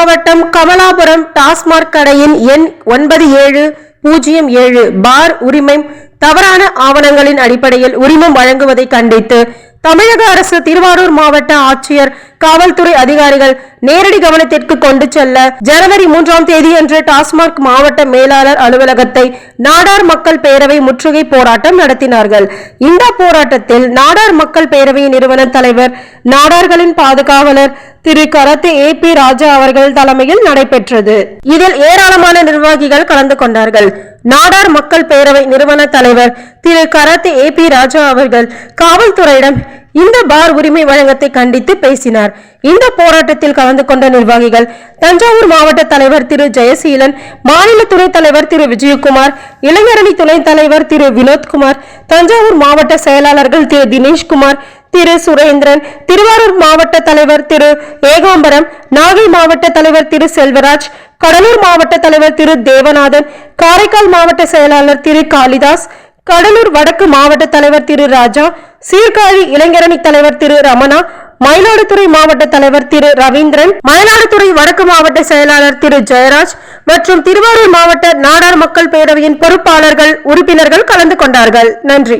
மாவட்டம் கமலாபுரம் டாஸ்மாக் கடையின் எண் ஒன்பது ஏழு பூஜ்ஜியம் ஏழு பார் உரிமம் தவறான ஆவணங்களின் அடிப்படையில் உரிமம் வழங்குவதை கண்டித்து தமிழக அரசு திருவாரூர் மாவட்ட ஆட்சியர் காவல்துறை அதிகாரிகள் நேரடி கவனத்திற்கு கொண்டு செல்ல ஜனவரி மூன்றாம் தேதியன்று டாஸ்மாக் மாவட்ட மேலாளர் அலுவலகத்தை நாடார் மக்கள் பேரவை முற்றுகை போராட்டம் நடத்தினார்கள். இந்த போராட்டத்தில் நாடார் மக்கள் பேரவை நிறுவன தலைவர் நாடார்களின் பாதுகாவலர் திரு கரத்து ஏ பி ராஜா அவர்கள் தலைமையில் நடைபெற்றது. இதில் ஏராளமான நிர்வாகிகள் கலந்து கொண்டார்கள். நாடார் மக்கள் பேரவை நிறுவன தலைவர் திரு கரத்து ஏ பி ராஜா அவர்கள் காவல்துறையிடம் இந்த பார் உரிமை வழங்கத்தை கண்டித்து பேசினார். இந்த போராட்டத்தில் கலந்து கொண்ட நிர்வாகிகள் தஞ்சாவூர் மாவட்ட தலைவர் திரு ஜெயசீலன் மாநில துணைத் தலைவர் திரு விஜயகுமார் இளைஞரணி துணைத் தலைவர் திரு வினோத்குமார் தஞ்சாவூர் மாவட்ட செயலாளர்கள் திரு தினேஷ்குமார் திரு சுரேந்திரன் திருவாரூர் மாவட்ட தலைவர் திரு ஏகாம்பரம் நாகை மாவட்ட தலைவர் திரு செல்வராஜ் கடலூர் மாவட்ட தலைவர் திரு தேவநாதன் காரைக்கால் மாவட்ட செயலாளர் திரு காளிதாஸ் கடலூர் வடக்கு மாவட்ட தலைவர் திரு ராஜா சீர்காழி இளைஞரணி தலைவர் திரு ரமணா மயிலாடுதுறை மாவட்ட தலைவர் திரு ரவீந்திரன் மயிலாடுதுறை வடக்கு மாவட்ட செயலாளர் திரு ஜெயராஜ் மற்றும் திருவாரூர் மாவட்ட நாடார் மக்கள் பேரவையின் பொறுப்பாளர்கள் உறுப்பினர்கள் கலந்து கொண்டார்கள். நன்றி.